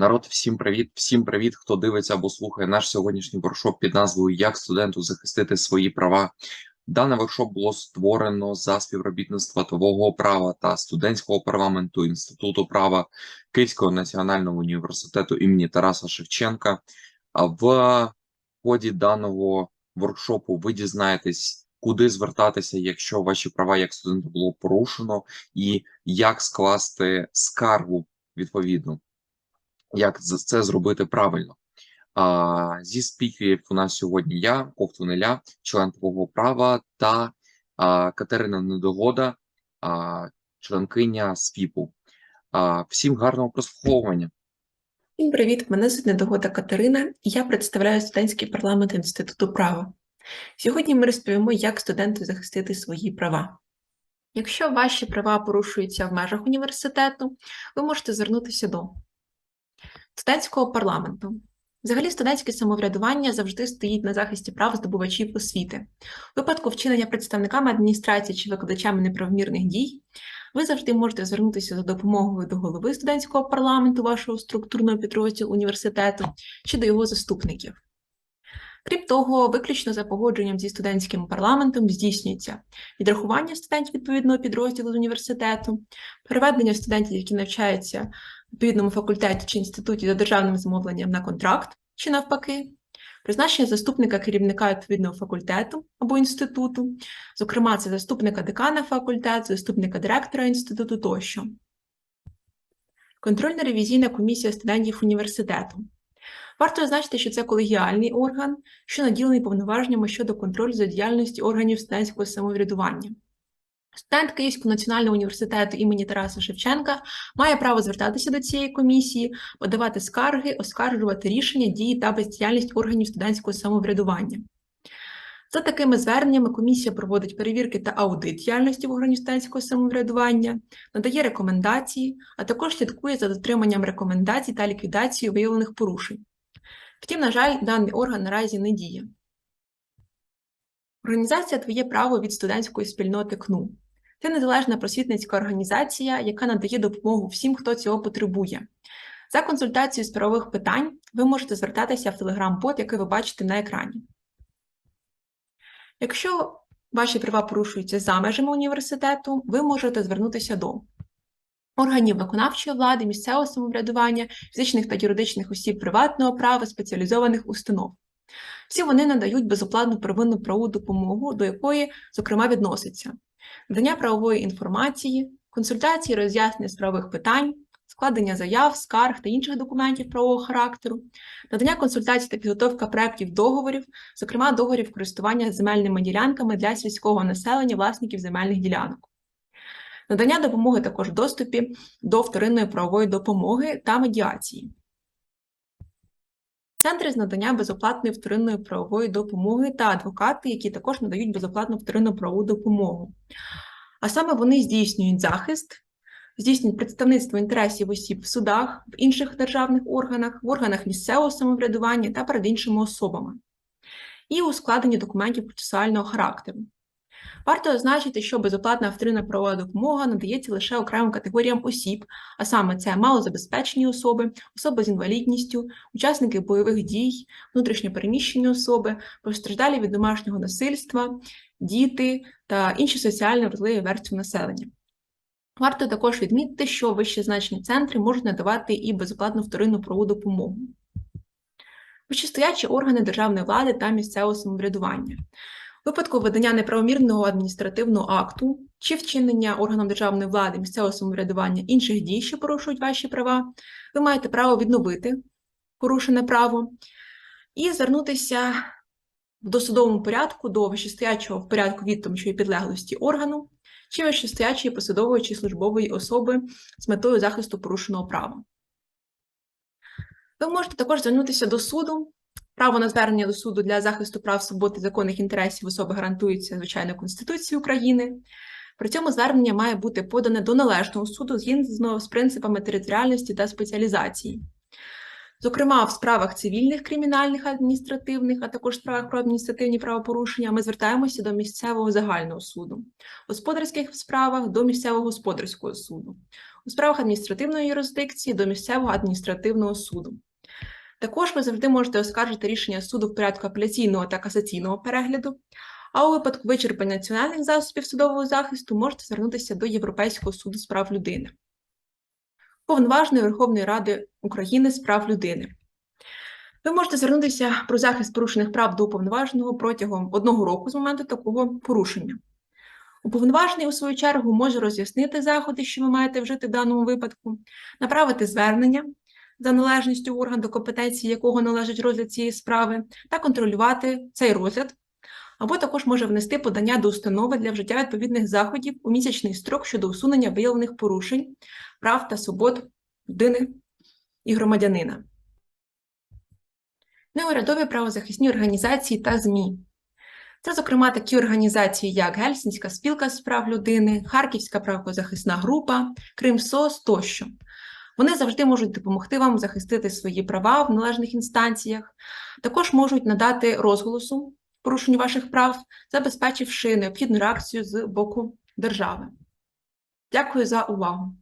Народ, всім привіт! Всім привіт, хто дивиться або слухає наш сьогоднішній воркшоп під назвою Як студенту захистити свої права. Даний воркшоп було створено за співробітництва твого права та студентського парламенту Інституту права Київського національного університету імені Тараса Шевченка. А в ході даного воркшопу ви дізнаєтесь, куди звертатися, якщо ваші права як студента було порушено, і як скласти скаргу відповідну як це зробити правильно. А, зі спікерів у нас сьогодні я, Ковтун Ілля, член твого права, та а, Катерина Недогода, а, членкиня СПІПу. А, всім гарного прослуховування. Всім привіт! Мене звуть Недогода Катерина, і я представляю студентський парламент Інституту права. Сьогодні ми розповімо, як студенту захистити свої права. Якщо ваші права порушуються в межах університету, ви можете звернутися до студентського парламенту. Взагалі, студентське самоврядування завжди стоїть на захисті прав здобувачів освіти. У випадку вчинення представниками адміністрації чи викладачами неправомірних дій, ви завжди можете звернутися за допомогою до голови студентського парламенту вашого структурного підрозділу університету чи до його заступників. Крім того, виключно за погодженням зі студентським парламентом здійснюється відрахування студентів відповідного підрозділу з університету, переведення студентів, які навчаються відповідному факультеті чи інституті за державним замовленням на контракт, чи навпаки, призначення заступника керівника відповідного факультету або інституту, зокрема, це заступника декана факультету, заступника директора інституту тощо. Контрольно-ревізійна комісія студентів університету. Варто зазначити, що це колегіальний орган, що наділений повноваженнями щодо контролю за діяльністю органів студентського самоврядування. Студент Київського національного університету імені Тараса Шевченка має право звертатися до цієї комісії, подавати скарги, оскаржувати рішення, дії та бездіяльність органів студентського самоврядування. За такими зверненнями комісія проводить перевірки та аудит діяльності в органів студентського самоврядування, надає рекомендації, а також слідкує за дотриманням рекомендацій та ліквідацією виявлених порушень. Втім, на жаль, даний орган наразі не діє. Організація Твоє право від студентської спільноти КНУ. Це незалежна просвітницька організація, яка надає допомогу всім, хто цього потребує. За консультацією з правових питань ви можете звертатися в телеграм-бот, який ви бачите на екрані. Якщо ваші права порушуються за межами університету, ви можете звернутися до органів виконавчої влади, місцевого самоврядування, фізичних та юридичних осіб приватного права, спеціалізованих установ. Всі вони надають безоплатну первинну правову допомогу, до якої, зокрема, відноситься надання правової інформації, консультації роз'яснення з правових питань, складення заяв, скарг та інших документів правового характеру, надання консультацій та підготовка проєктів договорів, зокрема договорів користування земельними ділянками для сільського населення власників земельних ділянок. Надання допомоги також в доступі до вторинної правової допомоги та медіації. Центри з надання безоплатної вторинної правової допомоги та адвокати, які також надають безоплатну вторинну правову допомогу. А саме вони здійснюють захист, здійснюють представництво інтересів осіб в судах, в інших державних органах, в органах місцевого самоврядування та перед іншими особами, і у складенні документів процесуального характеру. Варто означити, що безоплатна вторинна правова допомога надається лише окремим категоріям осіб, а саме це малозабезпечені особи, особи з інвалідністю, учасники бойових дій, внутрішньопереміщені особи, постраждалі від домашнього насильства, діти та інші соціально вразливі верстви населення. Варто також відмітити, що вищезначені центри можуть надавати і безоплатну вторинну правову допомогу. Вищестоячі органи державної влади та місцевого самоврядування. Випадку видання неправомірного адміністративного акту чи вчинення органом державної влади місцевого самоврядування інших дій, що порушують ваші права, ви маєте право відновити порушене право і звернутися в досудовому порядку до вищестоячого в порядку відомчої підлеглості органу чи вищестоячої посадової чи службової особи з метою захисту порушеного права. Ви можете також звернутися до суду Право на звернення до суду для захисту прав свобод і законних інтересів особи гарантується, звичайно, Конституцією України. При цьому звернення має бути подане до належного суду згідно з принципами територіальності та спеціалізації. Зокрема, в справах цивільних, кримінальних, адміністративних, а також справах про адміністративні правопорушення, ми звертаємося до місцевого загального суду, в господарських справах до місцевого господарського суду, у справах адміністративної юрисдикції до місцевого адміністративного суду. Також ви завжди можете оскаржити рішення суду в порядку апеляційного та касаційного перегляду, а у випадку вичерпання національних засобів судового захисту можете звернутися до Європейського суду з прав людини. Повноважної Верховної Ради України з прав людини. Ви можете звернутися про захист порушених прав до уповноваженого протягом одного року з моменту такого порушення. Уповноважений, у свою чергу, може роз'яснити заходи, що ви маєте вжити в даному випадку, направити звернення за належністю орган, до компетенції якого належить розгляд цієї справи, та контролювати цей розгляд, або також може внести подання до установи для вжиття відповідних заходів у місячний строк щодо усунення виявлених порушень прав та свобод людини і громадянина. Неурядові правозахисні організації та ЗМІ. Це, зокрема, такі організації, як Гельсінська спілка з прав людини, Харківська правозахисна група, Кримсос тощо. Вони завжди можуть допомогти вам захистити свої права в належних інстанціях, також можуть надати розголосу порушенню ваших прав, забезпечивши необхідну реакцію з боку держави. Дякую за увагу!